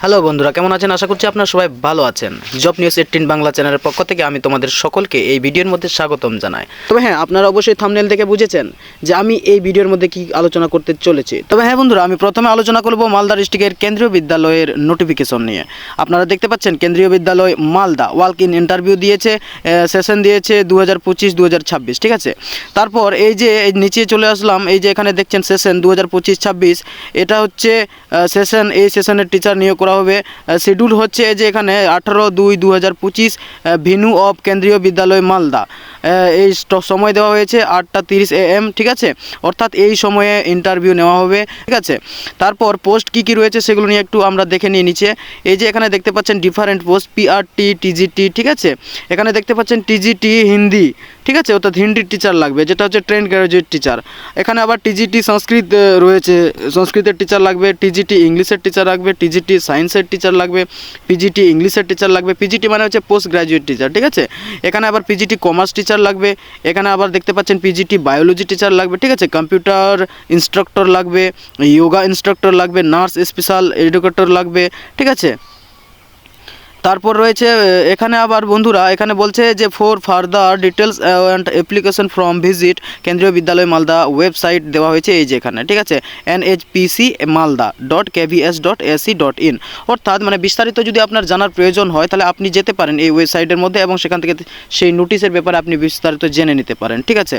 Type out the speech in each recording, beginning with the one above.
Hello বন্ধুরা, কেমন আছেন? আশা করছি আপনারা সবাই ভালো আছেন। জব নিউজ এইটিন বাংলা চ্যানেলের পক্ষ থেকে আমি তোমাদের সকলকে এই ভিডিওর মধ্যে স্বাগতম জানাই। তবে হ্যাঁ আপনারা অবশ্যই থামনেল থেকে বুঝেছেন যে আমি এই ভিডিওর মধ্যে কি আলোচনা করতে চলেছি। তবে হ্যাঁ বন্ধুরা, আমি প্রথমে আলোচনা করব মালদা ডিস্ট্রিক্টের কেন্দ্রীয় বিদ্যালয়ের নোটিফিকেশন নিয়ে। আপনারা দেখতে পাচ্ছেন, Kendriya Vidyalaya Malda walk in interview দিয়েছে সেশন দিয়েছে দু হাজার পঁচিশ দু হাজার ছাব্বিশ, ঠিক আছে? তারপর এই যে নিচে চলে আসলাম, এই যে এখানে দেখছেন সেশন দু হাজার পঁচিশ, ছাব্বিশ, এটা হচ্ছে সেশন এই সেশনের টিচার নিয়োগ করা হবে। শিডিউল হচ্ছে যে এখানে আঠারো দুই দু হাজার পঁচিশ ভিনু অফ কেন্দ্রীয় বিদ্যালয় মালদা। এই সময় দেওয়া হয়েছে আটটা তিরিশ এ এম ঠিক আছে? অর্থাৎ এই সময়ে ইন্টারভিউ নেওয়া হবে, ঠিক আছে? তারপর পোস্ট কী কী রয়েছে সেগুলো নিয়ে একটু আমরা দেখে নিয়ে নিচে। এই যে এখানে দেখতে পাচ্ছেন ডিফারেন্ট পোস্ট পিআরটি টিজিটি ঠিক আছে? এখানে দেখতে পাচ্ছেন টিজিটি হিন্দি, ঠিক আছে? অর্থাৎ হিন্দির টিচার লাগবে, যেটা হচ্ছে ট্রেন গ্র্যাজুয়েট টিচার এখানে আবার টিজিটি সংস্কৃত রয়েছে। সংস্কৃতের টিচার লাগবে টিজিটি ইংলিশের টিচার লাগবে টিজিটি সায়েন্সের টিচার লাগবে পিজিটি ইংলিশের টিচার লাগবে পিজিটি মানে হচ্ছে পোস্ট গ্র্যাজুয়েট টিচার ঠিক আছে? এখানে আবার পিজিটি কমার্স টিচার লাগবে, এখানে আবার দেখতে পাচ্ছেন পিজিটি বায়োলজি টিচার লাগবে, ঠিক আছে? কম্পিউটার ইনস্ট্রাক্টর লাগবে যোগা ইনস্ট্রাক্টর লাগবে নার্স স্পেশাল এডুকেটর লাগবে, ঠিক আছে? তারপর রয়েছে এখানে আবার বন্ধুরা, এখানে বলছে যে for further details and application from visit Kendriya Vidyalaya Malda website দেওয়া হয়েছে এই যে এখানে, ঠিক আছে? N H PC Malda dot KVS dot AC dot in অর্থাৎ মানে বিস্তারিত যদি আপনার জানার প্রয়োজন হয়, তাহলে আপনি যেতে পারেন এই ওয়েবসাইটের মধ্যে এবং সেখান থেকে সেই নোটিশের ব্যাপারে আপনি বিস্তারিত জেনে নিতে পারেন, ঠিক আছে?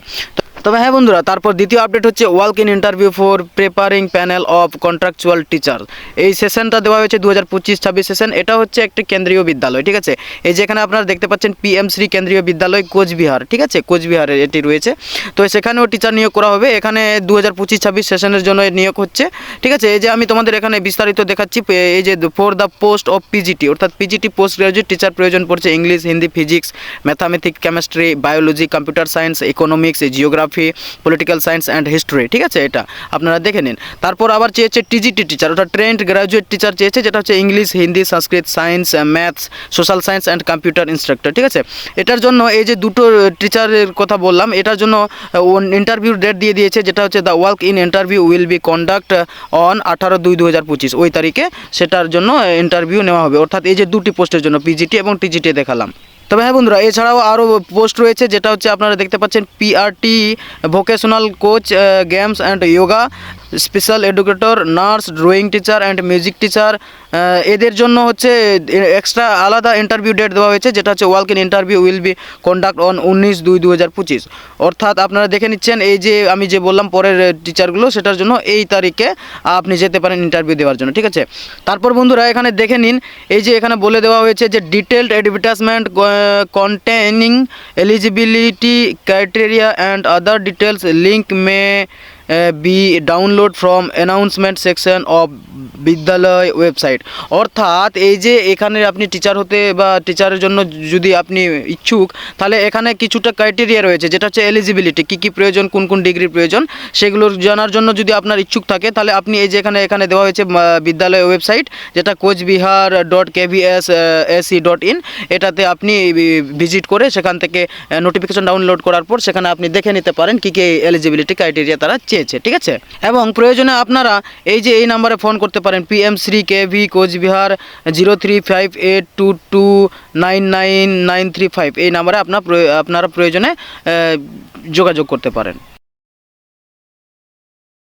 তবে হ্যাঁ বন্ধুরা, তারপর দ্বিতীয় আপডেট হচ্ছে walk in interview for preparing panel of contractual teacher এই সেশনটা দেওয়া হয়েছে দু হাজার পঁচিশ ছাব্বিশ সেশন এটা হচ্ছে একটি কেন্দ্রীয় বিদ্যালয়, ঠিক আছে? এই যেখানে আপনারা দেখতে পাচ্ছেন শ্রী কেন্দ্রীয় বিদ্যালয় কোচবিহার, ঠিক আছে? কোচবিহারে এটি রয়েছে। তো সেখানেও টিচার নিয়োগ করা হবে। এখানে দু হাজার পঁচিশ ছাব্বিশ সেশনের জন্য নিয়োগ হচ্ছে, ঠিক আছে? এই যে আমি তোমাদের এখানে বিস্তারিত দেখাচ্ছি এই যে for the post of PGT অর্থাৎ পিজিটি পোস্ট গ্রাজুয়েট টিচার প্রয়োজন পড়ছে English Hindi physics mathematics chemistry biology computer science economics geography political science and history ঠিক আছে এটা? আপনারা দেখে নিন। তারপর আবার চেয়েছে টিজিটি টিচার ওটা ট্রেন্ড গ্রাজুয়েট টিচার চেয়েছে, যেটা হচ্ছে English Hindi Sanskrit science maths social science and computer instructor ঠিক আছে? এটার জন্য এই যে দুটো টিচারের কথা বললাম, এটার জন্য ইন্টারভিউ ডেট দিয়ে দিয়েছে, যেটা হচ্ছে the walk in interview will be conduct on আঠারো দুই দু হাজার পঁচিশ, ওই তারিখে সেটার জন্য ইন্টারভিউ নেওয়া হবে। অর্থাৎ এই যে দুটি পোস্টের জন্য পিজিটি এবং টিজিটি দেখালাম। তবে হ্যাঁ বন্ধুরা, এছাড়াও আরও পোস্ট রয়েছে যেটা হচ্ছে আপনারা দেখতে পাচ্ছেন PRT vocational coach games and yoga special educator, nurse, drawing teacher and music teacher. এদের জন্য হচ্ছে এক্সট্রা আলাদা ইন্টারভিউ ডেট দেওয়া হয়েছে, যেটা হচ্ছে walk in interview will be conduct on উনিশ দুই দু হাজার পঁচিশ। অর্থাৎ আপনারা দেখে নিচ্ছেন, এই যে আমি যে বললাম পরের টিচারগুলো সেটার জন্য এই তারিখে আপনি যেতে পারেন ইন্টারভিউ দেওয়ার জন্য, ঠিক আছে? তারপর বন্ধুরা, এখানে দেখে নিন, এই যে এখানে বলে দেওয়া হয়েছে যে detailed advertisement containing eligibility criteria and other details link may be download from announcement section of Vidyalaya website অর্থাৎ এই যে এখানে আপনি টিচার হতে বা টিচারের জন্য যদি আপনি ইচ্ছুক, তাহলে এখানে কিছুটা ক্রাইটেরিয়া রয়েছে, যেটা হচ্ছে এলিজিবিলিটি কী কী প্রয়োজন, কোন কোন ডিগ্রির প্রয়োজন, সেগুলো জানার জন্য যদি আপনার ইচ্ছুক থাকে, তাহলে আপনি এই যে এখানে এখানে দেওয়া হয়েছে বিদ্যালয় ওয়েবসাইট যেটা Coochbehar dot KVS AC dot in এটাতে আপনি ভিজিট করে সেখান থেকে নোটিফিকেশন ডাউনলোড করার পর সেখানে আপনি দেখে নিতে পারেন কী কী এলিজিবিলিটি ক্রাইটেরিয়া তারা চেয়েছে, ঠিক আছে? এবং প্রয়োজনে আপনারা এই যে এই নাম্বারে ফোন করতে পারেন PM Shri K V Coochbehar zero three five eight two two nine nine nine three five এই নাম্বারে আপনার আপনারা প্রয়োজনে যোগাযোগ করতে পারেন।